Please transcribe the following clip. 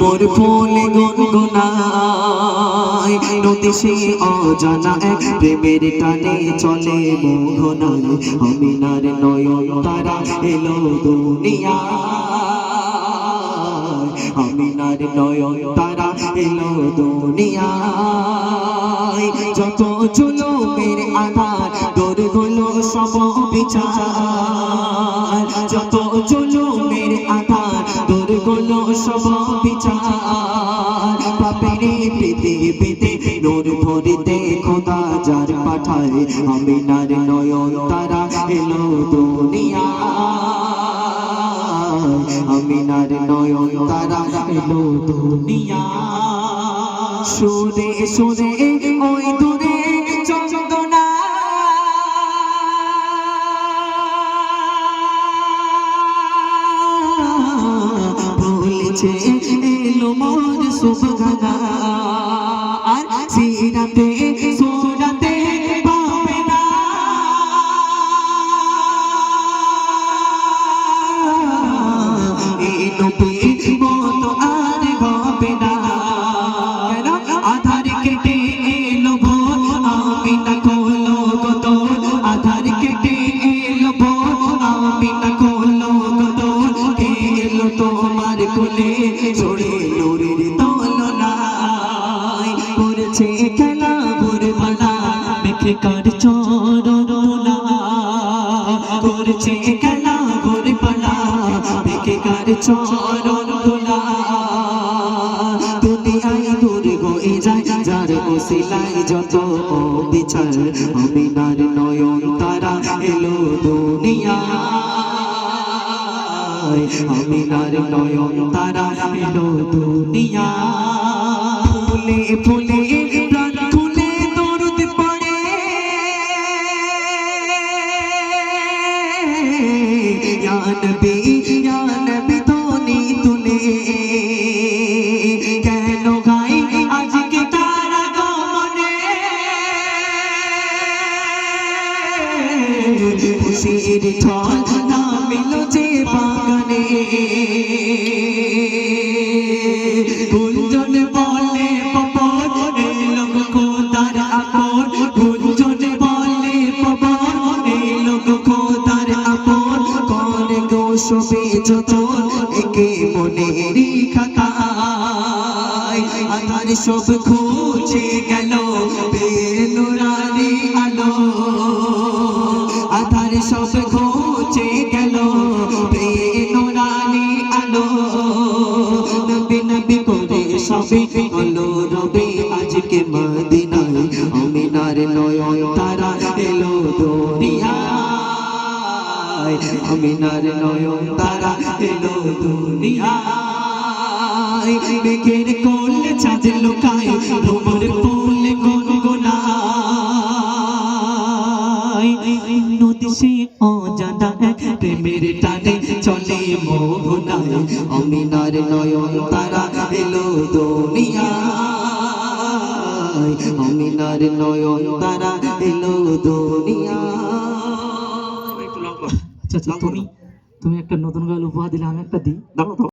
মোর ফুলে গুনগুনায়। নদী সে অজানা এক প্রেমের টানে চলে মোহনায়। আমিনার নয়ন তারা এলো দুনিয়া আমিনার নয়ন তারা এলো দুনিয়ায়। যত জুলুমের আধার দূর হলো সব বিচার। যত জুলুমের আধার বিচার পাপের পৃথিবীতে নূর ভরিতে খোদা যার পাঠায়, আমিনার নয়ন তারা এলো দুনিয়া আমিনার নয়ন তারা এলো দুনিয়া সুরে সুরে ওই বলেছে এলো মোর আর সুরাতে করছে খেলা ভোর বালা মেখে কার চরণ তোলা দুনিয়ায় দূর যত বিচার আমিনার নয়ন তারা এলো দুনিয়া আমিনার নয়ন তারা এলো দুনিয়া ফুলে ফুলে খুশির ছল নামিল যে বাগানে। গুঞ্জন বলে পপন এলো খোদার আপন গুঞ্জন বলে পপন এলো খোদার আপন কর গো শোভে যতন একে মনেরই খাতায়। আধার সব খুঁজে গেল বেনুরারি আলো। সব ঘুচে গেল। বেনুরানি আলো, নবী নবী করে সবে হলো রবে আজকে মদিনায়। আমিনার নয়ন তারা এলো দুনিয়ায়। আমিনার নয়ন তারা এলো দুনিয়ায়। মেঘের কোল চাঁদ লুকায় ভ্রমর ফুল নদী সে অজানা এক প্রেমের টানে চলে মোহনায়। অমিনার নয়ন তারা এলো দুনিয়ায়। অমিনার নয়ন তারা এলো দুনিয়ায়। আচ্ছা আচ্ছা তুমি তুমি একটা নতুন গাল উপহার দিলে আমি একটা দিই। দাঁড়াও।